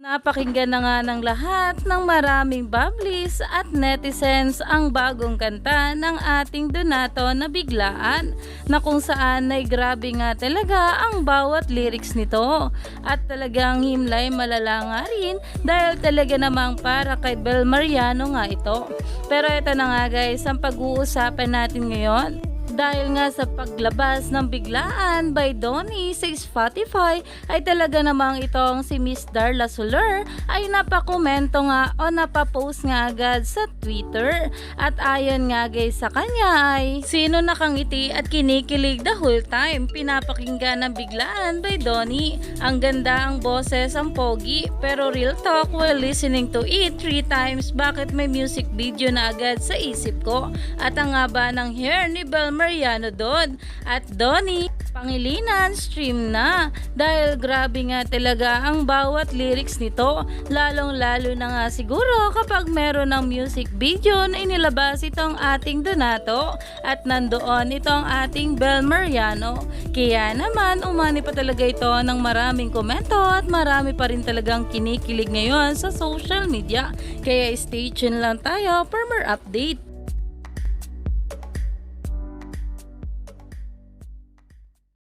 Napakinggan na nga ng lahat ng maraming bubblies at netizens ang bagong kanta ng ating Donato na biglaan na kung saan ay grabe nga talaga ang bawat lyrics nito at talagang himlay malala nga rin dahil talaga namang para kay Bel Mariano nga ito. Pero ito na nga guys ang pag-uusapan natin ngayon dahil nga sa paglabas ng biglaan by Donnie sa Spotify ay talaga namang itong si Miss Darla Soler ay napakomento nga o napapost nga agad sa Twitter. At ayon nga guys sa kanya ay sino nakangiti at kinikilig the whole time? Pinapakinggan ng biglaan by Donnie. Ang ganda ang boses ang pogi pero real talk while listening to it three times bakit may music video na agad sa isip ko? At ang haba ng hair ni Bel Mariano doon. At Donnie, Pangilinan, stream na. Dahil grabe nga talaga ang bawat lyrics nito. Lalong lalo na nga siguro kapag meron ng music video na inilabas itong ating Donato at nandoon itong ating Bel Mariano. Kaya naman umani pa talaga ito ng maraming komento at marami pa rin talagang kinikilig ngayon sa social media. Kaya stay tuned lang tayo for more update.